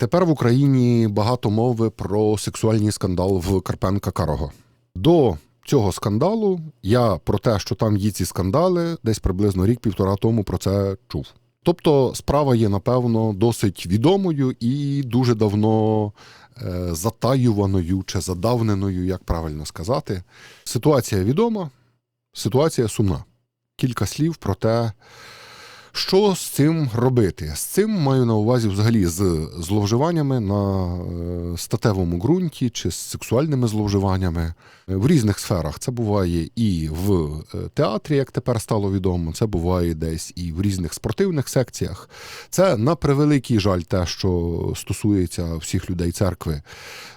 Тепер в Україні багато мови про сексуальний скандал в Карпенка Карого. До цього скандалу я про те, що там є ці скандали, десь приблизно рік-півтора тому про це чув. Тобто справа є, напевно, досить відомою і дуже давно е, затаюваною чи задавненою, як правильно сказати. Ситуація відома, ситуація сумна. Кілька слів про те, що з цим робити? З цим маю на увазі взагалі з зловживаннями на е, статевому ґрунті чи з сексуальними зловживаннями в різних сферах. Це буває і в е, театрі, як тепер стало відомо, це буває десь і в різних спортивних секціях. Це на превеликий жаль, те, що стосується всіх людей церкви,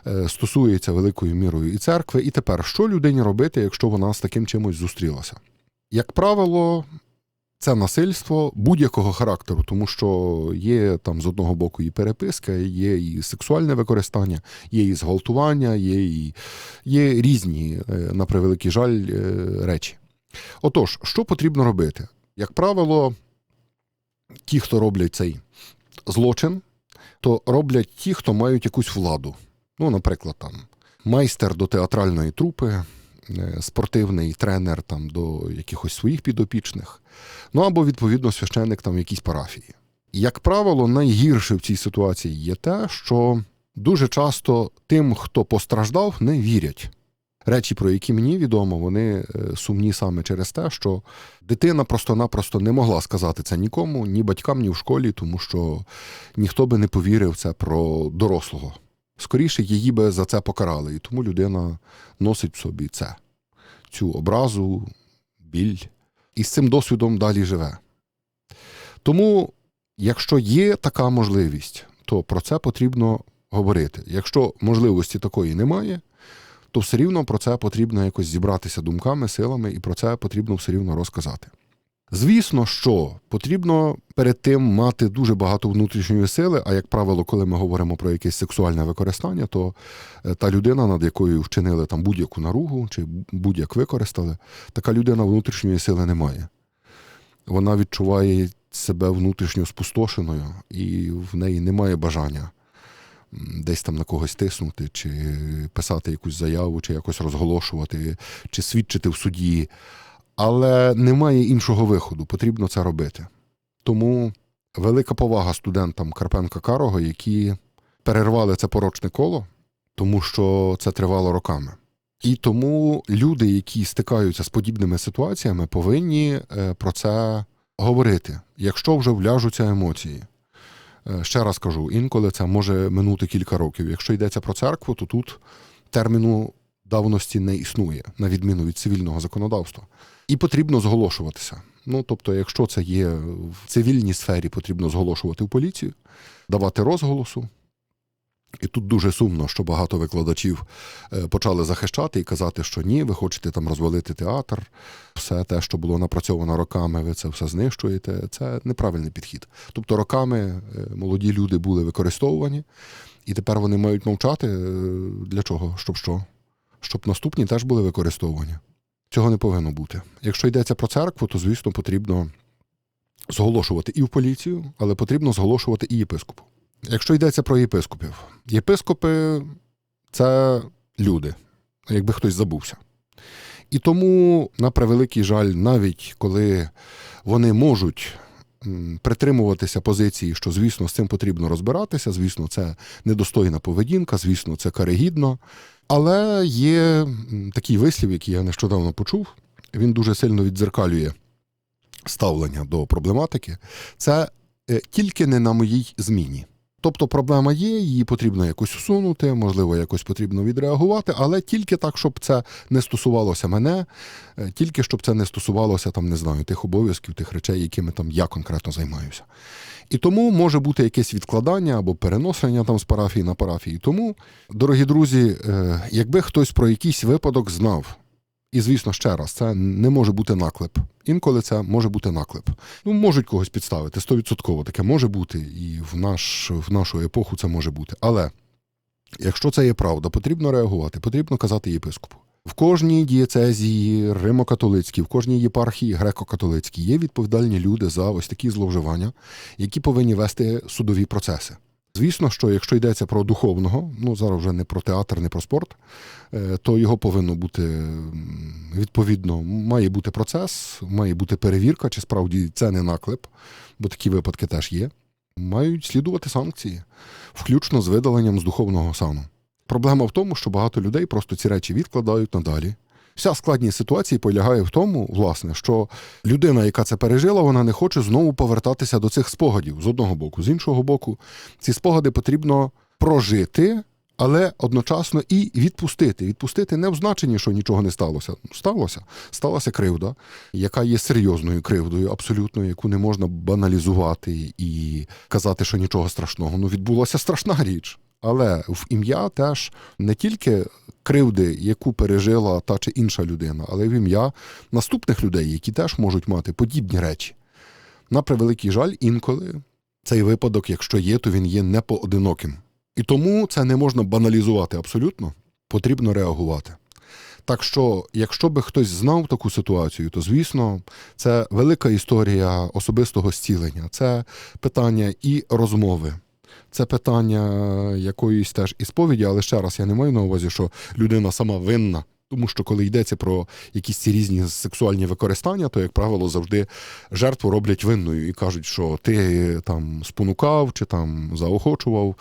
е, стосується великою мірою і церкви. І тепер що людині робити, якщо вона з таким чимось зустрілася? Як правило, це насильство будь-якого характеру, тому що є там з одного боку і переписка, є і сексуальне використання, є і зґвалтування, є і є різні, е, на превеликий жаль, е, речі. Отож, що потрібно робити? Як правило, ті, хто роблять цей злочин, то роблять ті, хто мають якусь владу. Ну, наприклад, там майстер до театральної трупи. Е, спортивний тренер там до якихось своїх підопічних, ну або відповідно священник там в якійсь парафії. Як правило, найгірше в цій ситуації є те, що дуже часто тим, хто постраждав, не вірять. Речі, про які мені відомо, вони е, сумні саме через те, що дитина просто-напросто не могла сказати це нікому, ні батькам, ні в школі, тому що ніхто би не повірив це про дорослого скоріше її би за це покарали. І тому людина носить в собі це, цю образу, біль, і з цим досвідом далі живе. Тому, якщо є така можливість, то про це потрібно говорити. Якщо можливості такої немає, то все рівно про це потрібно якось зібратися думками, силами, і про це потрібно все рівно розказати. Звісно, що потрібно перед тим мати дуже багато внутрішньої сили. А як правило, коли ми говоримо про якесь сексуальне використання, то е, та людина, над якою вчинили там будь-яку наругу чи будь-як використали, така людина внутрішньої сили не має. Вона відчуває себе внутрішньо спустошеною, і в неї немає бажання десь там на когось тиснути, чи писати якусь заяву, чи якось розголошувати, чи свідчити в суді. Але немає іншого виходу, потрібно це робити. Тому велика повага студентам Карпенка Карого, які перервали це порочне коло, тому що це тривало роками. І тому люди, які стикаються з подібними ситуаціями, повинні е, про це говорити, якщо вже вляжуться емоції. Е, ще раз кажу, інколи це може минути кілька років. Якщо йдеться про церкву, то тут терміну давності не існує, на відміну від цивільного законодавства. І потрібно зголошуватися. Ну тобто, якщо це є в цивільній сфері, потрібно зголошувати в поліцію, давати розголосу. І тут дуже сумно, що багато викладачів е, почали захищати і казати, що ні, ви хочете там розвалити театр, все те, що було напрацьовано роками, ви це все знищуєте. Це неправильний підхід. Тобто, роками е, молоді люди були використовувані, і тепер вони мають мовчати е, для чого? Щоб що? Щоб наступні теж були використовувані. Цього не повинно бути. Якщо йдеться про церкву, то, звісно, потрібно зголошувати і в поліцію, але потрібно зголошувати і єпископу. Якщо йдеться про єпископів, єпископи це люди, якби хтось забувся. І тому, на превеликий жаль, навіть коли вони можуть притримуватися позиції, що, звісно, з цим потрібно розбиратися, звісно, це недостойна поведінка, звісно, це карегідно. Але є такий вислів, який я нещодавно почув, він дуже сильно віддзеркалює ставлення до проблематики. Це е, тільки не на моїй зміні. Тобто проблема є, її потрібно якось усунути, можливо, якось потрібно відреагувати, але тільки так, щоб це не стосувалося мене, е, тільки щоб це не стосувалося там, не знаю, тих обов'язків, тих речей, якими там я конкретно займаюся. І тому може бути якесь відкладання або переносення там з парафії на парафії. Тому, дорогі друзі, е, якби хтось про якийсь випадок знав, і, звісно, ще раз, це не може бути наклеп. Інколи це може бути наклеп. Ну, можуть когось підставити, стовідсотково таке може бути, і в наш, в нашу епоху це може бути. Але якщо це є правда, потрібно реагувати, потрібно казати єпископу. В кожній дієцезії римо-католицькій, в кожній єпархії греко-католицькій є відповідальні люди за ось такі зловживання, які повинні вести судові процеси. Звісно, що якщо йдеться про духовного, ну зараз вже не про театр, не про спорт, е, то його повинно бути відповідно, має бути процес, має бути перевірка, чи справді це не наклеп, бо такі випадки теж є. Мають слідувати санкції, включно з видаленням з духовного сану. Проблема в тому, що багато людей просто ці речі відкладають надалі. Вся складність ситуації полягає в тому, власне, що людина, яка це пережила, вона не хоче знову повертатися до цих спогадів з одного боку. З іншого боку, ці спогади потрібно прожити, але одночасно і відпустити. Відпустити не в значенні, що нічого не сталося. Сталося. Сталася кривда, яка є серйозною кривдою, абсолютно, яку не можна баналізувати і казати, що нічого страшного. Ну, відбулася страшна річ. Але в ім'я теж не тільки кривди, яку пережила та чи інша людина, але в ім'я наступних людей, які теж можуть мати подібні речі. На превеликий жаль, інколи цей випадок, якщо є, то він є не поодиноким. І тому це не можна баналізувати абсолютно, потрібно реагувати. Так що, якщо би хтось знав таку ситуацію, то звісно, це велика історія особистого зцілення, це питання і розмови, це питання якоїсь теж і сповіді, але ще раз я не маю на увазі, що людина сама винна. Тому що коли йдеться про якісь ці різні сексуальні використання, то, як правило, завжди жертву роблять винною і кажуть, що ти там спонукав чи там заохочував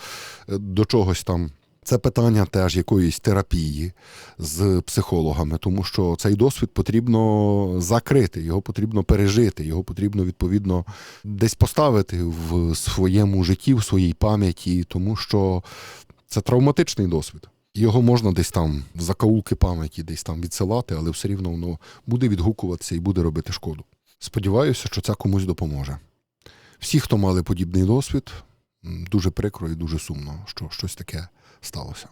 е, до чогось там. Це питання теж якоїсь терапії з психологами, тому що цей досвід потрібно закрити, його потрібно пережити, його потрібно відповідно десь поставити в своєму житті, в своїй пам'яті, тому що це травматичний досвід. Його можна десь там в закаулки пам'яті, десь там відсилати, але все рівно воно буде відгукуватися і буде робити шкоду. Сподіваюся, що це комусь допоможе. Всі, хто мали подібний досвід, дуже прикро і дуже сумно, що щось таке сталося.